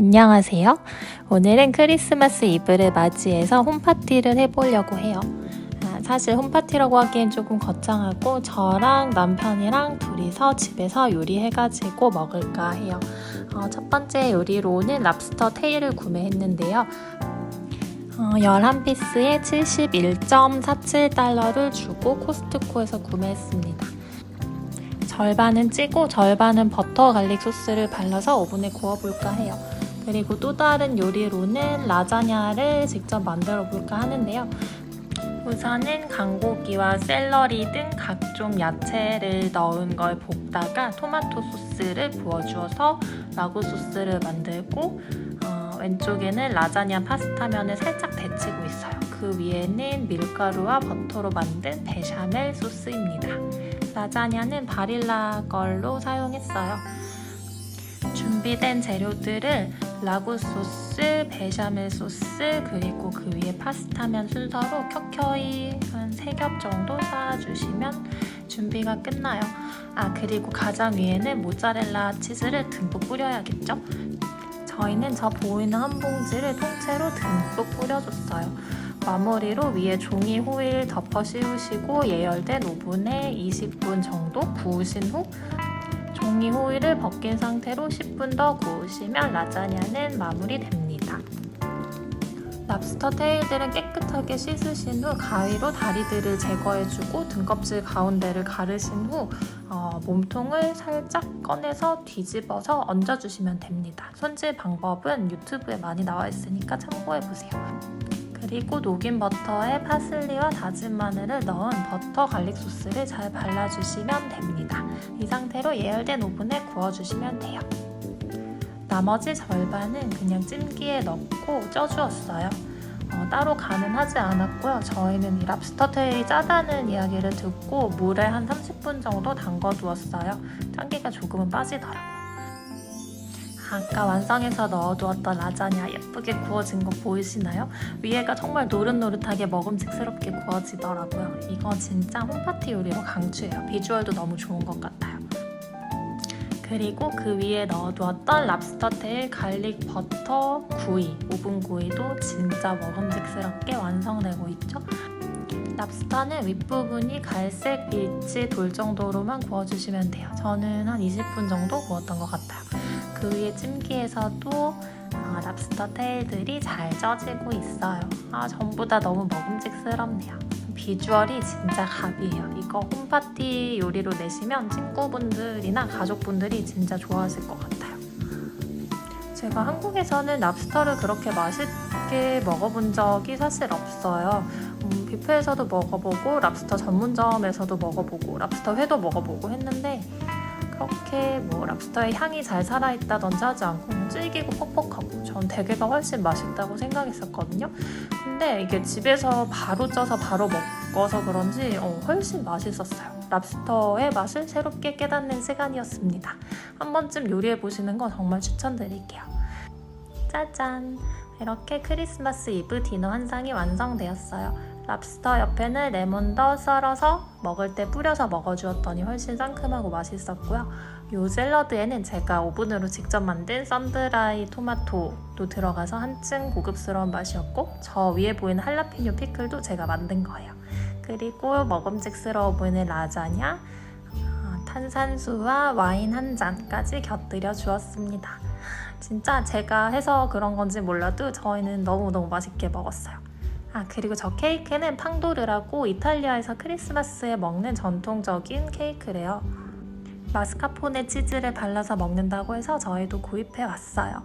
안녕하세요. 오늘은 크리스마스 이브를 맞이해서 홈파티를 해보려고 해요. 아, 사실 홈파티라고 하기엔 조금 거창하고 저랑 남편이랑 둘이서 집에서 요리해가지고 먹을까 해요. 어, 첫 번째 요리로는 랍스터 테일을 구매했는데요. 어, 11피스에 71.47달러를 주고 코스트코에서 구매했습니다. 절반은 찌고 절반은 버터 갈릭 소스를 발라서 오븐에 구워볼까 해요. 그리고 또 다른 요리로는 라자냐를 직접 만들어 볼까 하는데요. 우선은 강고기와 샐러리 등 각종 야채를 넣은 걸 볶다가 토마토 소스를 부어주어서 라구 소스를 만들고 어, 왼쪽에는 라자냐 파스타면을 살짝 데치고 있어요. 그 위에는 밀가루와 버터로 만든 베샤멜 소스입니다. 라자냐는 바릴라 걸로 사용했어요. 준비된 재료들을 라구 소스, 베샤멜 소스, 그리고 그 위에 파스타면 순서로 켜켜이 한 3겹 정도 쌓아주시면 준비가 끝나요. 아, 그리고 가장 위에는 모짜렐라 치즈를 듬뿍 뿌려야겠죠? 저희는 저 보이는 한 봉지를 통째로 듬뿍 뿌려줬어요. 마무리로 위에 종이 호일 덮어 씌우시고 예열된 오븐에 20분 정도 구우신 후 종이 호일을 벗긴 상태로 10분 더 구우시면 라자냐는 마무리됩니다. 랍스터 테일들은 깨끗하게 씻으신 후 가위로 다리들을 제거해주고 등껍질 가운데를 가르신 후 어, 몸통을 살짝 꺼내서 뒤집어서 얹어주시면 됩니다. 손질 방법은 유튜브에 많이 나와 있으니까 참고해보세요. 그리고 녹인 버터에 파슬리와 다진 마늘을 넣은 버터 갈릭 소스를 잘 발라주시면 됩니다. 이 상태로 예열된 오븐에 구워주시면 돼요. 나머지 절반은 그냥 찜기에 넣고 쪄주었어요. 어, 따로 간은 하지 않았고요. 저희는 이 랍스터 테일이 짜다는 이야기를 듣고 물에 한 30분 정도 담궈두었어요. 짠기가 조금은 빠지더라고요. 아까 완성해서 넣어두었던 라자냐 예쁘게 구워진 거 보이시나요? 위에가 정말 노릇노릇하게 먹음직스럽게 구워지더라고요. 이거 진짜 홈파티 요리로 강추해요. 비주얼도 너무 좋은 것 같아요. 그리고 그 위에 넣어두었던 랍스터 테일 갈릭 버터 구이, 오븐 구이도 진짜 먹음직스럽게 완성되고 있죠. 랍스터는 윗부분이 갈색 빛이 돌 정도로만 구워주시면 돼요. 저는 한 20분 정도 구웠던 것 같아요. 그 위에 찜기에서도 아, 랍스터 테일들이 잘 쪄지고 있어요. 아, 전부 다 너무 먹음직스럽네요. 비주얼이 진짜 갑이에요. 이거 홈파티 요리로 내시면 친구분들이나 가족분들이 진짜 좋아하실 것 같아요. 제가 한국에서는 랍스터를 그렇게 맛있게 먹어본 적이 사실 없어요. 음, 뷔페에서도 먹어보고 랍스터 전문점에서도 먹어보고 랍스터 회도 먹어보고 했는데 그렇게 뭐 랍스터의 향이 잘 살아있다든지 하지 않고 질기고 퍽퍽하고 전 대게가 훨씬 맛있다고 생각했었거든요. 근데 이게 집에서 바로 쪄서 바로 먹어서 그런지 어, 훨씬 맛있었어요. 랍스터의 맛을 새롭게 깨닫는 시간이었습니다. 한 번쯤 요리해 보시는 거 정말 추천드릴게요. 짜잔! 이렇게 크리스마스 이브 디너 한 상이 완성되었어요. 랍스터 옆에는 레몬더 썰어서 먹을 때 뿌려서 먹어주었더니 훨씬 상큼하고 맛있었고요. 요 샐러드에는 제가 오븐으로 직접 만든 썬드라이 토마토도 들어가서 한층 고급스러운 맛이었고 저 위에 보이는 할라피뇨 피클도 제가 만든 거예요. 그리고 먹음직스러워 보이는 라자냐, 어, 탄산수와 와인 한 잔까지 곁들여 주었습니다. 진짜 제가 해서 그런 건지 몰라도 저희는 너무너무 맛있게 먹었어요. 아 그리고 저 케이크는 팡도르라고 이탈리아에서 크리스마스에 먹는 전통적인 케이크래요. 마스카포네 치즈를 발라서 먹는다고 해서 저희도 구입해 왔어요.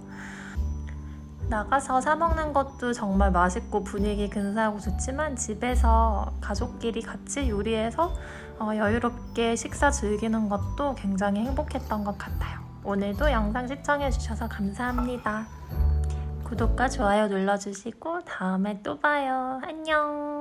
나가서 사 먹는 것도 정말 맛있고 분위기 근사하고 좋지만 집에서 가족끼리 같이 요리해서 어, 여유롭게 식사 즐기는 것도 굉장히 행복했던 것 같아요. 오늘도 영상 시청해주셔서 감사합니다. 구독과 좋아요 눌러주시고 다음에 또 봐요. 안녕!